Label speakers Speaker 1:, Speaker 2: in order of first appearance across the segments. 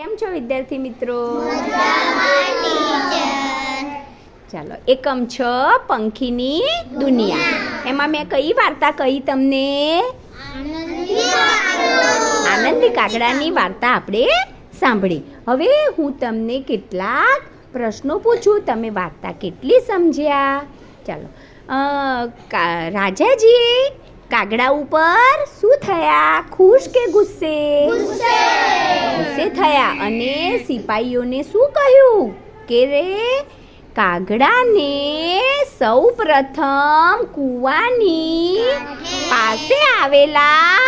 Speaker 1: કેમ છો વિદ્યાર્થી મિત્રો? ચાલો, એકમ છ, પંખીની દુનિયા. એમાં મેં કઈ વાર્તા કહી તમને? આનંદી કાગડાની વાર્તા આપણે સાંભળી. હવે હું તમને કેટલાક પ્રશ્નો પૂછું, તમે વાર્તા કેટલી સમજ્યા? ચાલો રાજાજીએ કાગડા ઉપર શું થયા? ખુશ કે ગુસ્સે. ગુસ્સે થયા અને સિપાહીઓને શું કહ્યું? કે રે, કાગડાને સૌ પ્રથમ કૂવાની પાસે આવેલા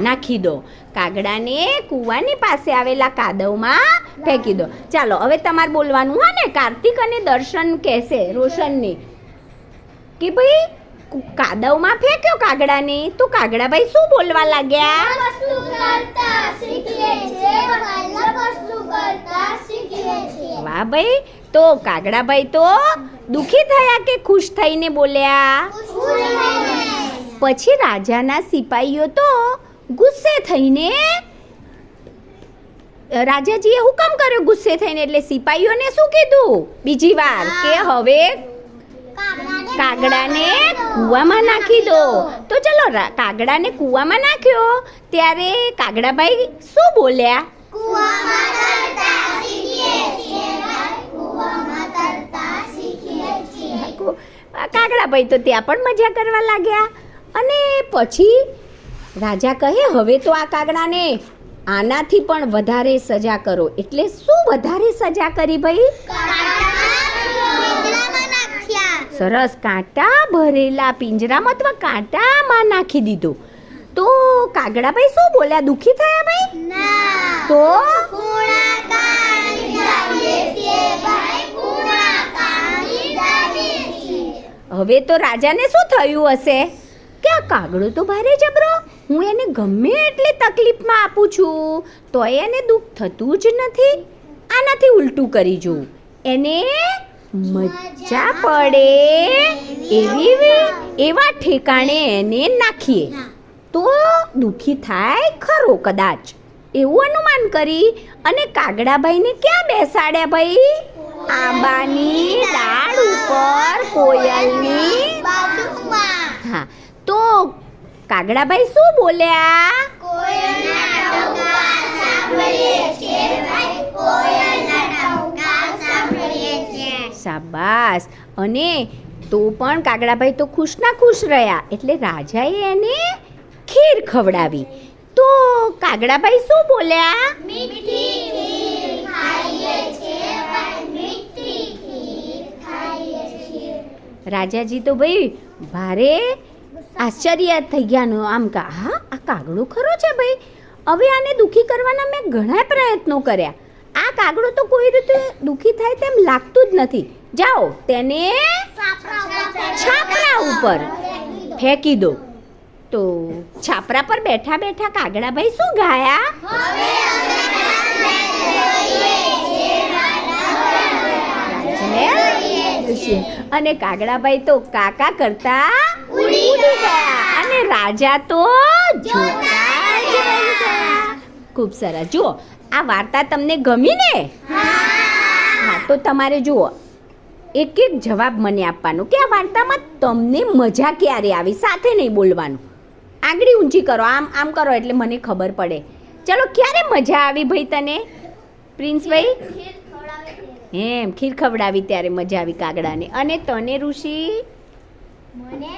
Speaker 1: નાખી દો. કાગડાને કૂવાની પાસે આવેલા કાદવમાં ફેંકી દો. ચાલો, હવે તમારે બોલવાનું હોય ને? કાર્તિક અને દર્શન કહેશે રોશનને કે ભાઈ, કાદવમાં ફેંક્યો કાગડાને? તો કાગડાભાઈ શું બોલવા લાગ્યા? વાહ ભાઈ તો કાગડાભાઈ તો દુખી થયા કે ખુશ થઈને બોલ્યા? પછી રાજાના સિપાહીઓ તો ગુસ્સે થઈને રાજાજીએ હુકમ કર્યો ગુસ્સે થઈને? એટલે સિપાહીઓને શું કીધું? બીજી વાર કે હવે કાગડાને કૂવામાં નાખી દો. તો ચલો કાગડાને કૂવામાં નાખ્યો. ત્યારે કાગડાભાઈ શું બોલ્યા? કાગડાભાઈ તો ત્યાં પણ મજા કરવા લાગ્યા. અને પછી રાજા કહે હવે તો આ કાગડાને આનાથી પણ વધારે સજા કરો. એટલે શું વધારે સજા કરી ભાઈ? સરસ કાંટા ભરેલા પિંજરામાં અથવા કાંટામાં નાખી દીધો. તો કાગડાભાઈ શું બોલ્યા? દુખી થયા ભાઈ? તો? હવે તો રાજાને શું થયું હશે? કે આ કાગડો તો ભારે જબરો. હું એને ગમે એટલી તકલીફમાં આપું છું. તો એને દુઃખ થતું જ નથી. આનાથી ઉલટું કરી જોઉં. એને મજા પડે એવી એવા ઠેકાણે એને નાખીએ. તો દુઃખી થાય ખરો કદાચ. એવું અનુમાન કરી અને કાગડાભાઈને ક્યાં બેસાડ્યા ભાઈ? આંબાની ડાળ ઉપર કોયલની હા તો કાગડાભાઈ શું બોલ્યા? શાબાશ. અને તો પણ કાગડાભાઈ તો ખુશના ખુશ રહ્યા. એટલે રાજાએ એને ખીર ખવડાવી. તો કાગડાભાઈ શું બોલ્યા? રાજાજી તો ભાઈ ભારે આશ્ચર્ય થઈ ગયાનો આમ કા હા આ કાગડો ખરો છે ભાઈ. હવે આને દુખી કરવાના મેં ઘણા પ્રયત્નો કર્યા. આ કાગડો તો કોઈ રીતે દુખી થાય તેમ લાગતું જ નથી. જાઓ, તેને છાપરા ઉપર ફેંકી દો. તો છાપરા પર બેઠા બેઠા કાગડાભાઈ શું ગાયા? અને કાગડાભાઈ તો કાકા કરતા ઉડી ગયા. અને રાજા તો જોતા ખૂબ સરસ જુઓ આ વાર્તા તમને ગમી ને? હા, તો તમારે જુઓ, એક એક જવાબ મને આપવાનો કે આ વાર્તામાં તમને મજા ક્યારે આવી? સાથે નહીં બોલવાનું. આંગળી ઊંચી કરો, આમ આમ કરો એટલે મને ખબર પડે. ચલો, ક્યારે મજા આવી ભાઈ તને? પ્રિન્સભાઈ એમ, ખીર ખવડાવી ત્યારે મજા આવી કાગડાને. અને તને ઋષિ?
Speaker 2: મને?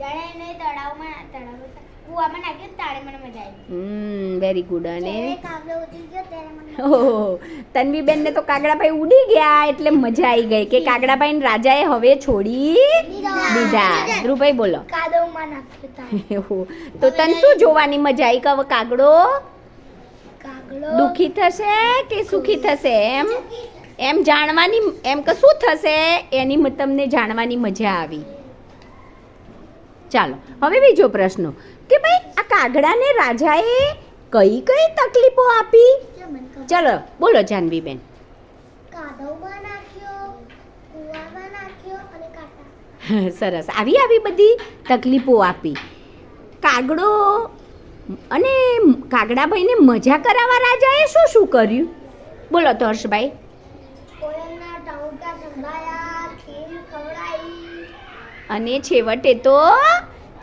Speaker 2: જાણે નહીં, તળાવમાં તળાવ કૂવામાં નાખ્યું તારે મને મજા આવી
Speaker 1: હમ વેરી ગુડ અને? ઓહો તન્વીબેનને તો કાગડાભાઈ ઉડી ગયા એટલે મજા આવી ગઈ કે કાગડાભાઈને રાજાએ હવે છોડી દીધા. ધ્રુવભાઈ બોલો. તો. તને શું જોવાની મજા આવી? કે હવે કાગડો? દુખી થશે કે સુખી થશે એમ? એમ જાણવાની એમ કે શું થશે? એની તમને જાણવાની મજા આવી. ચાલો હવે બીજો પ્રશ્ન. કે ભાઈ આ કાગડાને રાજાએ કઈ કઈ તકલીફો આપી. ચલો બોલો જાનવીબેન. સરસ. આવી આવી બધી તકલીફો આપી. કાગડો અને કાગડાભાઈને મજા કરાવવા રાજાએ શું શું કર્યું? બોલો તો હર્ષભાઈ. અને છેવટે તો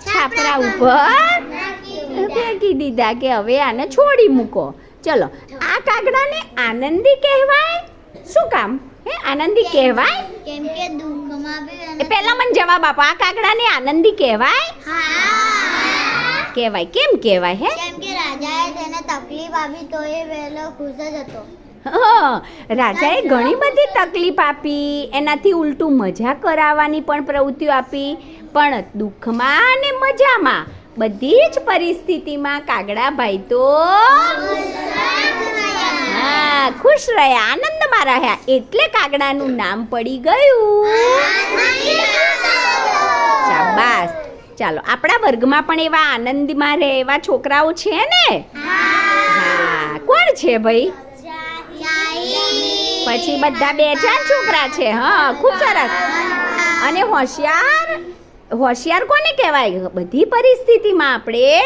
Speaker 1: છાપરા ઉપર ફેંકી દીધા કે હવે આને છોડી મૂકો. ચલો આ કાગડાને આનંદી કહેવાય? શું કામ? હે આનંદી કહેવાય?
Speaker 2: કેમ કે દુઃખમાં બી
Speaker 1: પહેલા મને જવાબ આપો આ કાગડાને આનંદી કહેવાય?
Speaker 2: હા.
Speaker 1: કહેવાય કેમ કહેવાય હે?
Speaker 2: કેમ કે રાજાએ તેને તકલીફ આપી તો એ વેલો ખુશ જ હતો.
Speaker 1: રાજાએ ઘણી બધી તકલીફ આપી એનાથી ઉલટું મજા કરાવવાની પણ પ્રવૃત્તિઓ આપી. પણ દુઃખમાં અને મજામાં બધી જ પરિસ્થિતિમાં કાગડાભાઈ તો હા, ખુશ રહ્યા, આનંદમાં રહ્યા. એટલે કાગડાનું નામ પડી ગયું. શાબાશ. ચાલો, આપણા વર્ગમાં પણ એવા આનંદમાં રહે એવા છોકરાઓ છે ને? હા, કોણ છે ભાઈ? પછી બધા બે ચાર છોકરા છે, હા, ખૂબ સરસ. અને હોશિયાર હોશિયાર કોને કહેવાય? બધી પરિસ્થિતિમાં આપણે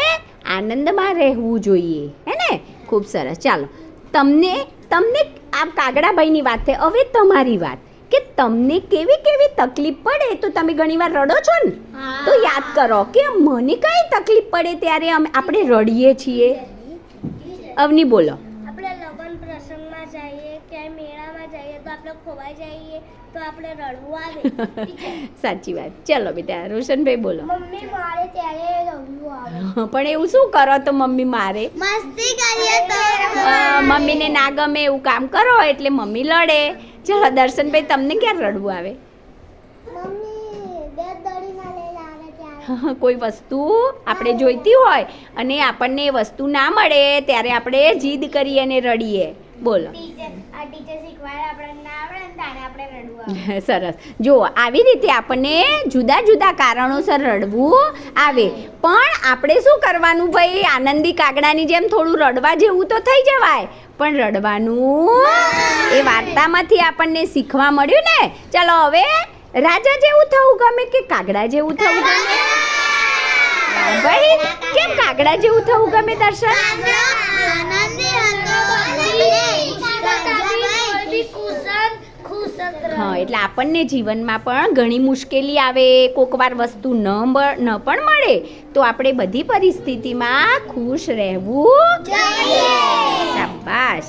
Speaker 1: આનંદમાં રહેવું જોઈએ. હે ને? ખૂબ સરસ. ચાલો. તમને તમને આ કાગડાભાઈની વાત છે. હવે તમારી વાત કે તમને કેવી કેવી તકલીફ પડે? તો તમે ઘણીવાર રડો છો ને? તો યાદ કરો કે મને કઈ તકલીફ પડે ત્યારે અમે આપણે રડીએ છીએ. અવની બોલો.
Speaker 2: આપણે લગ્ન પ્રસંગમાં જઈએ કે જઈએ તો આપણે ખોવાઈ જઈએ તો આપણે રડવું આવે.
Speaker 1: સાચી વાત. ચલો બેટા રોશનભાઈ બોલો.
Speaker 2: મમ્મી મારે ત્યારે રડવું આવે.
Speaker 1: પણ એવું શું કરો તો મમ્મી મારે?
Speaker 2: મસ્તી કરીએ તો.
Speaker 1: મમ્મીને ના ગમે એવું કામ કરો એટલે મમ્મી લડે. ચલો દર્શનભાઈ તમને ક્યાં રડવું આવે? કોઈ વસ્તુ આપણે જોઈતી હોય અને આપણને એ વસ્તુ ના મળે ત્યારે આપણે જીદ કરીએ અને રડીએ. બોલો. સરસ. જો આવી રીતે આપણને જુદા જુદા કારણોસર રડવું આવે. પણ આપણે શું કરવાનું ભાઈ? આનંદી કાગડાની જેમ થોડું રડવા જેવું તો થઈ જવાય. પણ રડવાનું એ વાર્તામાંથી આપણને શીખવા મળ્યું ને? ચલો હવે રાજા જેવું થવું ગમે કે કાગડા જેવું થવું ગમે? ભાઈ કેમ કાગડા જેવું થવું ગમે દર્શન? એટલે આપણને જીવનમાં પણ ઘણી મુશ્કેલી આવે, કોકવાર વસ્તુ ન ન પણ મળે, તો આપણે બધી પરિસ્થિતિમાં ખુશ રહેવું શાબાશ.